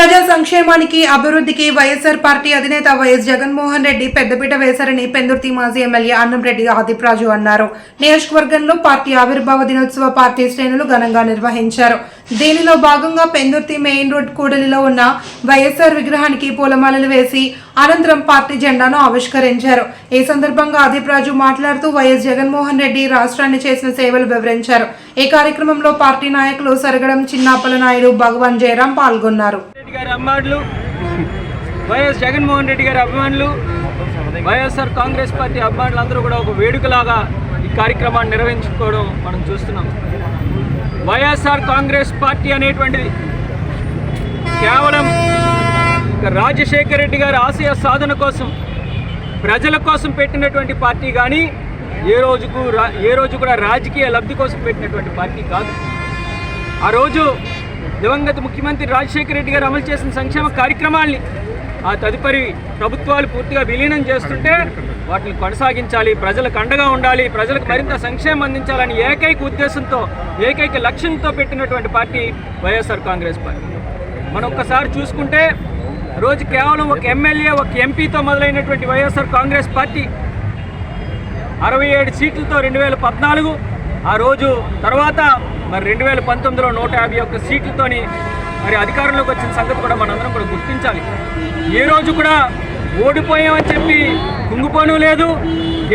ప్రజా సంక్షేమానికి అభివృద్ధికి వైఎస్ఆర్ పార్టీ అధినేత వైఎస్ జగన్మోహన్ రెడ్డి పెద్దపీట వేశారని పెందుర్తి మాజీ ఎమ్మెల్యే అన్నంరెడ్డి ఆదిప్రాజు అన్నారు. నియోజకవర్గంలో పార్టీ ఆవిర్భావ దినోత్సవ పార్టీ శ్రేణులు ఘనంగా నిర్వహించారు. దీనిలో భాగంగా పెందుర్తి మెయిన్ రోడ్ కూడలిలో ఉన్న వైఎస్ఆర్ విగ్రహానికి పూలమాలలు వేసి అనంతరం పార్టీ జెండాను ఆవిష్కరించారు. ఈ సందర్భంగా ఆదిప్రాజు మాట్లాడుతూ వైఎస్ జగన్మోహన్ రెడ్డి రాష్ట్రాన్ని చేసిన సేవలు వివరించారు. ఈ కార్యక్రమంలో పార్టీ నాయకులు సరగడం చిన్నాపల నాయుడు భగవాన్ జయరాం పాల్గొన్నారు. రెడ్డి గారి అభిమానులు వైఎస్ జగన్మోహన్ రెడ్డి గారి అభిమానులు వైఎస్ఆర్ కాంగ్రెస్ పార్టీ అభిమానులు అందరూ కూడా ఒక వేడుకలాగా ఈ కార్యక్రమాన్ని నిర్వహించుకోవడం మనం చూస్తున్నాం. వైఎస్ఆర్ కాంగ్రెస్ పార్టీ అనేటువంటిది కేవలం రాజశేఖర రెడ్డి గారి ఆశయ సాధన కోసం ప్రజల కోసం పెట్టినటువంటి పార్టీ కానీ ఏ రోజుకు రా- ఏ రోజు కూడా రాజకీయ లబ్ధి కోసం పెట్టినటువంటి పార్టీ కాదు. ఆ రోజు దివంగత ముఖ్యమంత్రి రాజశేఖర రెడ్డి గారు అమలు చేసిన సంక్షేమ కార్యక్రమాల్ని ఆ తదుపరి ప్రభుత్వాలు పూర్తిగా విలీనం చేస్తుంటే వాటిని కొనసాగించాలి ప్రజలకు అండగా ఉండాలి ప్రజలకు మరింత సంక్షేమం అందించాలని ఏకైక ఉద్దేశంతో ఏకైక లక్ష్యంతో పెట్టినటువంటి పార్టీ వైఎస్ఆర్ కాంగ్రెస్ పార్టీ. మనం ఒక్కసారి చూసుకుంటే రోజు కేవలం ఒక ఎమ్మెల్యే ఒక ఎంపీతో మొదలైనటువంటి వైఎస్ఆర్ కాంగ్రెస్ పార్టీ అరవై ఏడు సీట్లతో రెండు వేల పద్నాలుగు ఆ రోజు తర్వాత మరి రెండు వేల పంతొమ్మిదిలో నూట యాభై ఒక్క సీట్లతోని మరి అధికారంలోకి వచ్చిన సంగతి కూడా మనందరం కూడా గుర్తించాలి. ఏ రోజు కూడా ఓడిపోయామని చెప్పి కుంగిపోను లేదు.